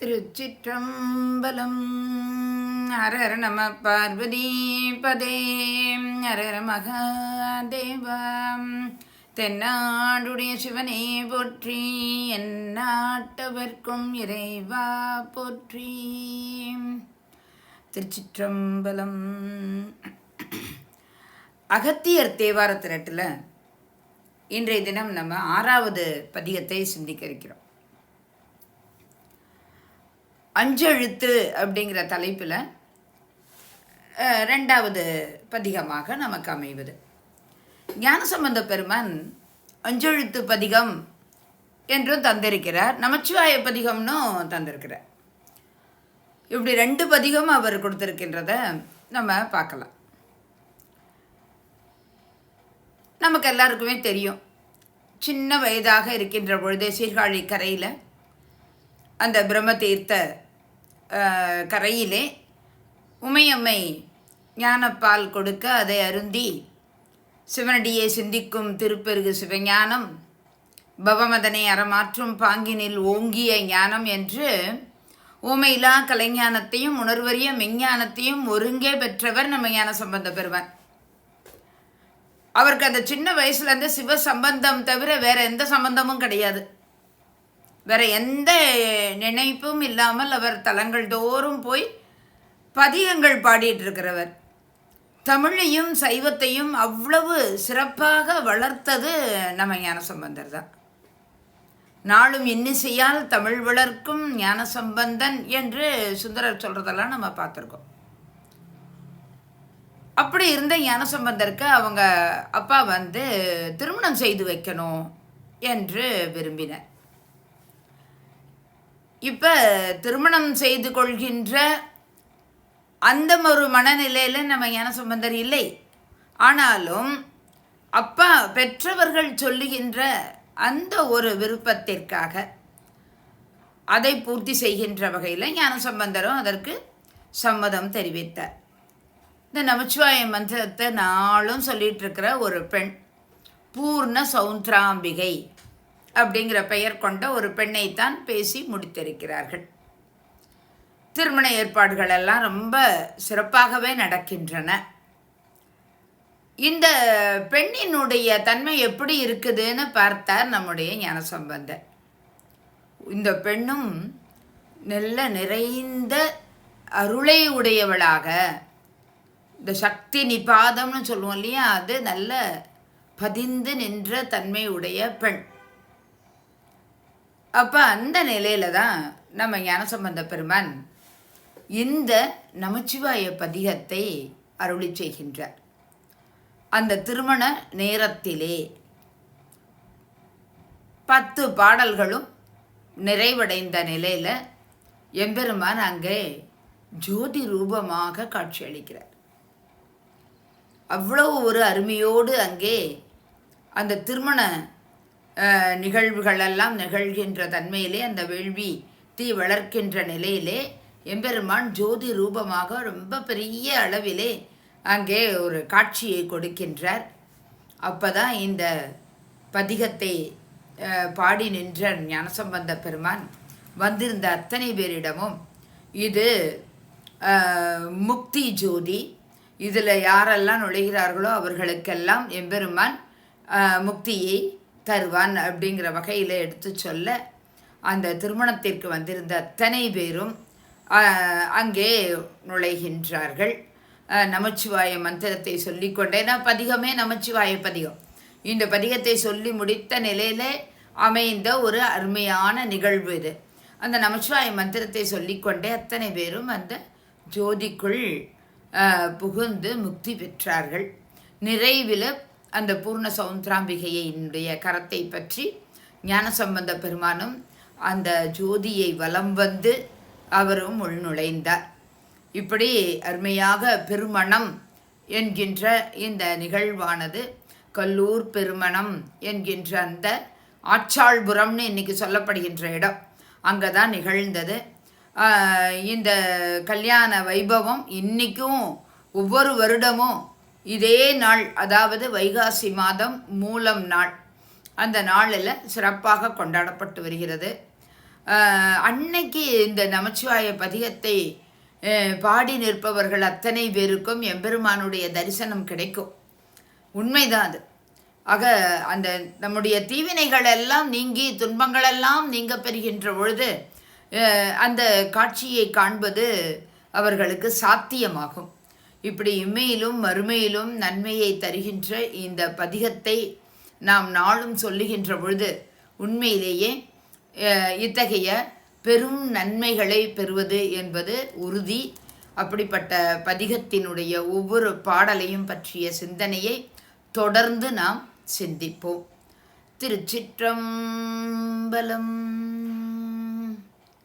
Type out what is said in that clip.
திருச்சிற்றம்பலம். Error நம பார்வதி பதே error மகாதேவம் தென்னாடுடைய சிவனே போற்றி எந்நாட்டவர்க்கும் இறைவா போற்றி. திருச்சிற்றம்பலம். அகத்தியர் தேவார திரட்டில் இன்றைய தினம் நம்ம ஆறாவது பதிகத்தை சிந்திக்க இருக்கிறோம். அஞ்செழுத்து அப்படிங்கிற தலைப்பில் ரெண்டாவது பதிகமாக நமக்கு அமைவது. ஞானசம்பந்த பெருமன் அஞ்செழுத்து பதிகம் என்றும் தந்திருக்கிறார். நமச்சிவாய பதிகம்னும் தந்திருக்கிறார். இப்படி ரெண்டு பதிகம் அவர் கொடுத்துருக்கின்றத நம்ம பார்க்கலாம். நமக்கு எல்லாருக்குமே தெரியும். சின்ன வயதாக இருக்கின்ற பொழுதே சீர்காழி கரையில் அந்த பிரம்ம தீர்த்த கரையிலே உமையம்மை ஞானப்பால் கொடுக்க அதை அருந்தி சிவனடியை சிந்திக்கும் திருப்பெருகு சிவஞானம் பவமதனை அறமாற்றும் பாங்கினில் ஓங்கிய ஞானம் என்று ஊமையிலா கலைஞானத்தையும் உணர்வறிய மெஞ்ஞானத்தையும் ஒருங்கே பெற்றவர் நம்ம ஞான சம்பந்த பெறுவார் அவருக்கு அந்த சின்ன வயசுலேருந்து சிவ சம்பந்தம் தவிர வேற எந்த சம்பந்தமும் கிடையாது. வேற எந்த நினைப்பும் இல்லாமல் அவர் தலங்கள் தோறும் போய் பதிகங்கள் பாடிட்டு இருக்கிறவர். தமிழையும் சைவத்தையும் அவ்வளவு சிறப்பாக வளர்த்தது நம்ம ஞானசம்பந்தர் தான். நாளும் இன்னிசையால் தமிழ் வளர்க்கும் ஞானசம்பந்தன் என்று சுந்தரர் சொல்கிறதெல்லாம் நம்ம பார்த்துருக்கோம். அப்படி இருந்த ஞானசம்பந்தருக்கு அவங்க அப்பா வந்து திருமணம் செய்து வைக்கணும் என்று விரும்பினர். இப்போ திருமணம் செய்து கொள்கின்ற அந்த ஒரு மனநிலையில் நம்ம ஞானசம்பந்தர் இல்லை. ஆனாலும் அப்பா பெற்றவர்கள் சொல்லுகின்ற அந்த ஒரு விருப்பத்திற்காக அதை பூர்த்தி செய்கின்ற வகையில் ஞானசம்பந்தரும் அதற்கு சம்மதம் தெரிவித்தார். இந்த நமச்சிவாய மந்திரத்தை நாளும் சொல்லிகிட்ருக்கிற ஒரு பெண் பூர்ண சௌந்திராம்பிகை. அப்படிங்கிற பெயர் கொண்ட ஒரு பெண்ணைத்தான் பேசி முடித்திருக்கிறார்கள். திருமண ஏற்பாடுகள் எல்லாம் ரொம்ப சிறப்பாகவே நடக்கின்றன. இந்த பெண்ணினுடைய தன்மை எப்படி இருக்குதுன்னு பார்த்தார் நம்முடைய ஞானசம்பந்தர். இந்த பெண்ணும் நல்ல நிறைந்த அருளை உடையவளாக இந்த சக்தி நிபாதம்னு சொல்லுவோம் இல்லையா அது நல்ல பதிந்து நின்ற தன்மை உடைய பெண். அப்போ அந்த நிலையில தான் நம்ம ஞானசம்பந்த பெருமான் இந்த நமச்சிவாய பதிகத்தை அருளி செய்கின்றார். அந்த திருமண நேரத்திலே பத்து பாடல்களும் நிறைவடைந்த நிலையில் எம்பெருமான் அங்கே ஜோதி ரூபமாக காட்சியளிக்கிறார் அவ்வளவு ஒரு அருமையோடு அங்கே அந்த திருமண நிகழ்வுகளெல்லாம் நிகழ்கின்ற தன்மையிலே அந்த வேள்வி தீ வளர்க்கின்ற நிலையிலே எம்பெருமான் ஜோதி ரூபமாக ரொம்ப பெரிய அளவிலே அங்கே ஒரு காட்சியை கொடுக்கின்றார். அப்பதான் இந்த பதிகத்தை பாடி நின்ற ஞானசம்பந்த பெருமான் வந்திருந்த அத்தனை பேரிடமும் இது முக்தி ஜோதி இதில் யாரெல்லாம் நுழைகிறார்களோ அவர்களுக்கெல்லாம் எம்பெருமான் முக்தியை தருவான் அப்படிங்கிற வகையில் எடுத்து சொல்ல அந்த திருமணத்திற்கு வந்திருந்த அத்தனை பேரும் அங்கே நுழைகின்றார்கள். நமச்சிவாய மந்திரத்தை சொல்லிக்கொண்டே நான் பதிகமே நமச்சிவாய பதிகம். இந்த பதிகத்தை சொல்லி முடித்த நிலையில் அமைந்த ஒரு அருமையான நிகழ்வு இது. அந்த நமச்சிவாய மந்திரத்தை சொல்லிக்கொண்டே அத்தனை பேரும் அந்த ஜோதிக்குள் புகுந்து முக்தி பெற்றார்கள். நிறைவில் அந்த பூர்ண சௌந்தராம்பிகையினுடைய கரத்தை பற்றி ஞானசம்பந்த பெருமானும் அந்த ஜோதியை வலம் வந்து அவரும் உள்நுழைந்தார். இப்படி அருமையாக பெருமணம் என்கின்ற இந்த நிகழ்வானது கல்லூர் பெருமணம் என்கின்ற அந்த ஆச்சாள்புரம்னு இன்னைக்கு சொல்லப்படுகின்ற இடம். அங்கே தான் நிகழ்ந்தது இந்த கல்யாண வைபவம் இன்னைக்கும் ஒவ்வொரு வருடமும் இதே நாள் அதாவது வைகாசி மாதம் மூலம் நாள். அந்த நாளில் சிறப்பாக கொண்டாடப்பட்டு வருகிறது. அன்னைக்கு இந்த நமச்சிவாய பதிகத்தை பாடி நிற்பவர்கள் அத்தனை பேருக்கும் எம்பெருமானுடைய தரிசனம் கிடைக்கும். உண்மைதான் அது. ஆக அந்த நம்முடைய தீவினைகள் எல்லாம் நீங்கி துன்பங்களெல்லாம் நீங்க பெறுகின்ற பொழுது அந்த காட்சியை காண்பது அவர்களுக்கு சாத்தியமாகும். இப்படி இம்மையிலும் மறுமையிலும் நன்மையை தருகின்ற இந்த பதிகத்தை நாம் நாளும் சொல்லுகின்ற பொழுது உண்மையிலேயே இத்தகைய பெரும் நன்மைகளை பெறுவது என்பது உறுதி. அப்படிப்பட்ட பதிகத்தினுடைய ஒவ்வொரு பாடலையும் பற்றிய சிந்தனையை தொடர்ந்து நாம் சிந்திப்போம். திருச்சிற்றம்பலம்